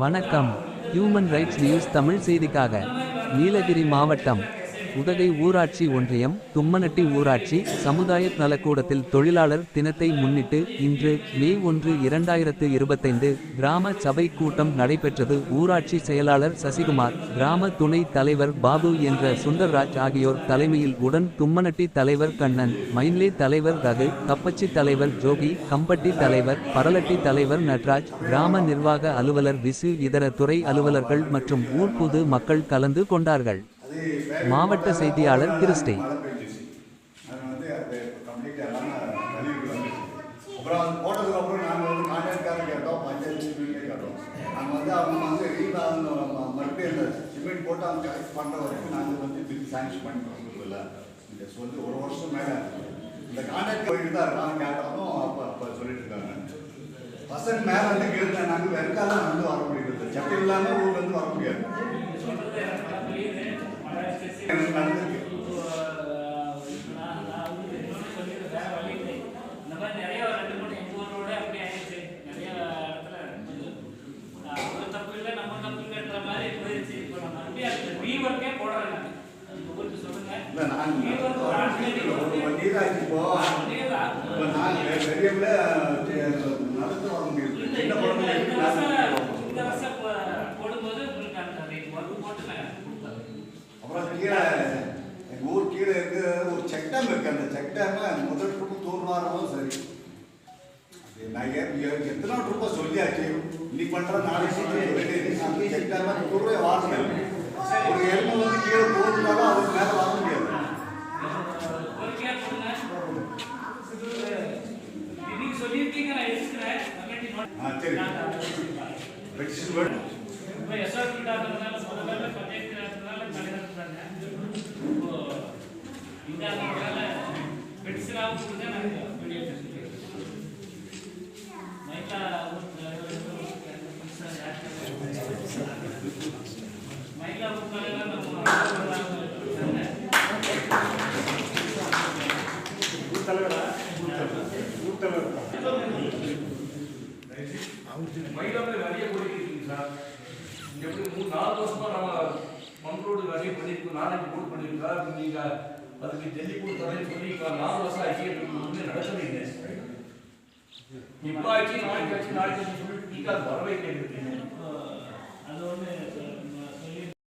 வணக்கம். Human rights news Tamil செய்திக்காக நீலகிரி மாவட்டம் உதகை ஊராட்சி ஒன்றியம் தும்மனட்டி ஊராட்சி சமுதாய நலக்கூடத்தில் தொழிலாளர் தினத்தை முன்னிட்டு இன்று மே ஒன்று இரண்டாயிரத்து இருபத்தைந்து கிராம சபை கூட்டம் நடைபெற்றது. ஊராட்சி செயலாளர் சசிகுமார் கிராம துணை தலைவர் பாபு என்ற சுந்தர்ராஜ் ஆகியோர் தலைமையில் உடன் தும்மனட்டி தலைவர் கண்ணன் மைன்லே தலைவர் ரகு கப்பச்சி தலைவர் ஜோகி கம்பட்டி தலைவர் பரலட்டி தலைவர் நட்ராஜ் கிராம நிர்வாக அலுவலர் விசு இதர துறை அலுவலர்கள் மற்றும் ஊர் பொது மக்கள் கலந்து கொண்டார்கள். மாவட்ட செய்தியாளர் கிறிஸ்டி. அப்புறம் அது போட்டதுக்கு அப்புறம் நாங்கள் வந்து கான்ட்ராக்டாக கேட்டோம் பஞ்சாயத்து சிமெண்ட்டே கேட்டோம். நாங்கள் வந்து அவங்க வந்து ரீபா மறுபடியும் அந்த சிமெண்ட் போட்டு அவங்க கலெக்ட் பண்ணுற வரைக்கும் நாங்கள் வந்து பில் சாங்ஷன் பண்ணி கொடுக்குறதில்ல இந்த சொல்லி ஒரு வருஷம் மேலே இந்த கான்ட்ராக்ட் போயிட்டு தான் இருக்காங்க கேட்டாலும் அப்போ அப்போ சொல்லிட்டு இருக்காங்க. பசங்க மேலே வந்து கேட்டு நாங்கள் வெறுக்கால வந்து வர முடியாது சட்டை இல்லாமல் ஊர்ல இருந்து வர முடியாது எனக்கு நடந்திருக்கு இந்த மாதிரி நிறைய ரெண்டு மூணு எங்க ஊரோட அப்படி ஆயிடுச்சு நிறைய இடத்துல ஒரு தப்பு இல்லை நம்ம தப்பு இல்லைன்ற மாதிரி போயிடுச்சு இப்போ நம்ம மறுபடியும் அதுக்கு ரீவர்க்கே போடுறாங்க உங்க ஊருக்கு சொல்லுங்க இல்ல நான் ரீவர்க் ஒரு ஆல்டர்னேட்டிவ் ஒரு ஒன் இயர் ஆச்சு இப்போ இப்போ நான் பெரியவங்கள நடந்து வர முடியுது இந்த சின்ன இந்த- இந்த வருஷம் போடும்போது உங்களுக்கு அந்த ஒர்க் போட்டு அப்புறம் கீழே எங்கள் ஊர் கீழே இருக்கு ஒரு செக் டேம் இருக்கு அந்த செக் டேம்ல முதல் ட்ரிப்பு சரி நான் எத்தனை ட்ரிப்பை சொல்லியாச்சு? இன்னைக்கு நாளைக்கு பெட்ஸ்லாம் கொடுங்க மயிலாப்பூர் நிறைய கோரிக்கை இருக்குங்க சார். எப்படி மூணு நாலு வருஷமாக நம்ம மண் ரோடு நிறைய பண்ணியிருக்கோம் நாளைக்கு போட்டு பண்ணியிருக்கா நீங்கள் அதுக்கு டெல்லி போட்டு தரேன்னு சொல்லி இப்போ நாலு வருஷம் ஆச்சு எங்களுக்கு ஒன்றுமே நடக்கலைங்க இப்போ ஆச்சு நாளைக்கு ஆச்சு நாளைக்கு ஆச்சு சொல்லிட்டு நீங்க அது வரவே கேட்டுருக்கீங்க அது ஒன்று